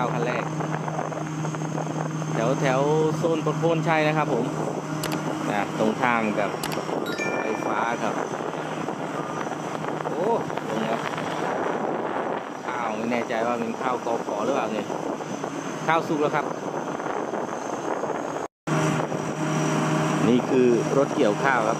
ข้าวคันแรกแถวแถวโซนประโคนชัยนะครับผมนะตรงข้ามกับไฟฟ้าครับ โอ้ลงครับข้าวไม่แน่ใจว่าเป็นข้าวกอขอหรือเปล่าเนี่ยข้าวสุกแล้วครับ นี่คือรถเกี่ยวข้าวครับ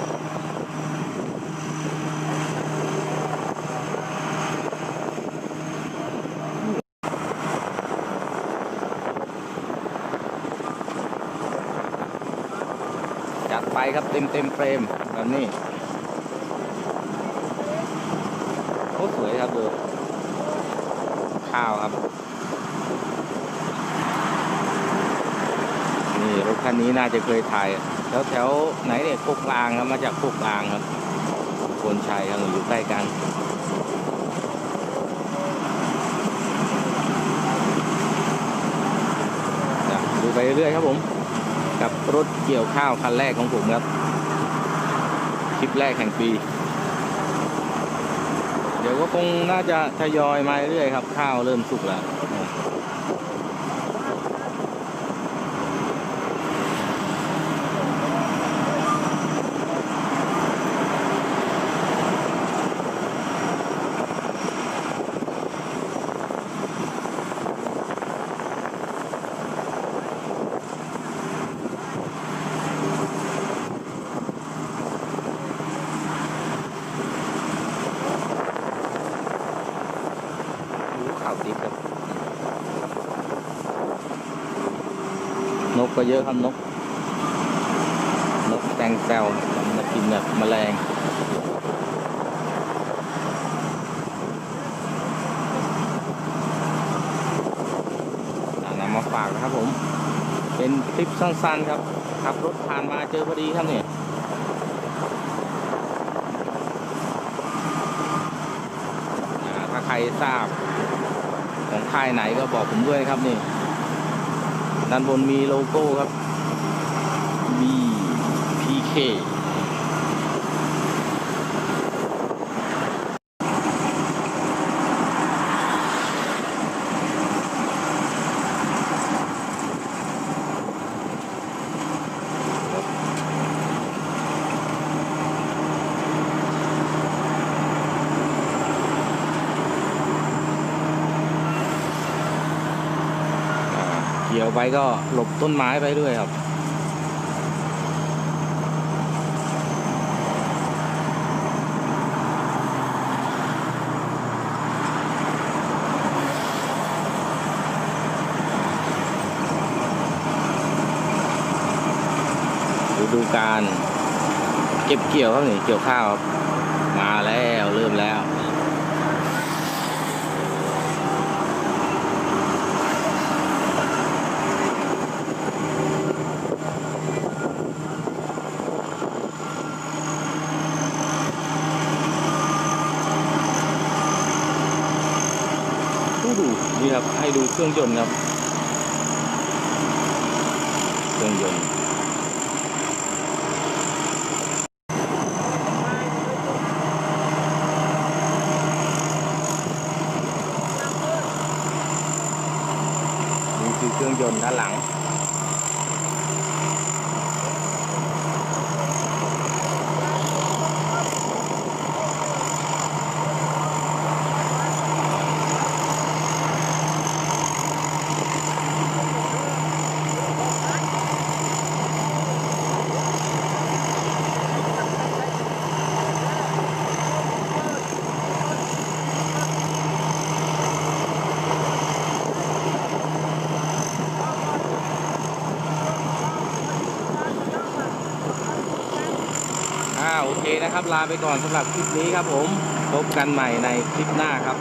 จัดไปครับเต็มเต็มเฟรมแบบนี้โอ้สวยครับดูข้าวครับ นี่รถคันนี้น่าจะเคยถ่ายแถวแถวไหนเนี่ยโคกลางครับมาจากโคกลางครับคนชัยครับอยู่ใกล้กันดูไปเรื่อยครับผม รถเกี่ยวข้าวคันแรกของผมครับ คลิปแรกแห่งปี เดี๋ยวก็คงน่าจะทยอยมาเรื่อยครับ ข้าวเริ่มสุกแล้ว นกก็เยอะครับนก นกแตงแซวมากินแบบแมลงอ่านำมาฝากนะครับผม เป็นคลิปสั้นๆครับ ขับรถผ่านมาเจอพอดีครับเนี่ยถ้าใครทราบของค่ายไหนก็บอกผมด้วยครับนี่ ด้านบนมีโลโก้ครับ BPK เกี่ยวไปก็หลบต้นไม้ไปด้วยครับฤดูการเก็บเกี่ยวครับนี่เกี่ยวข้าวครับมาแล้วเริ่มแล้ว ดูดู นี่ครับให้ดูเครื่องยนต์ครับ เครื่องยนต์นี่คือเครื่องยนต์ด้านหลัง นะครับ ลาไปก่อนสำหรับคลิปนี้ครับผม พบกันใหม่ในคลิปหน้าครับ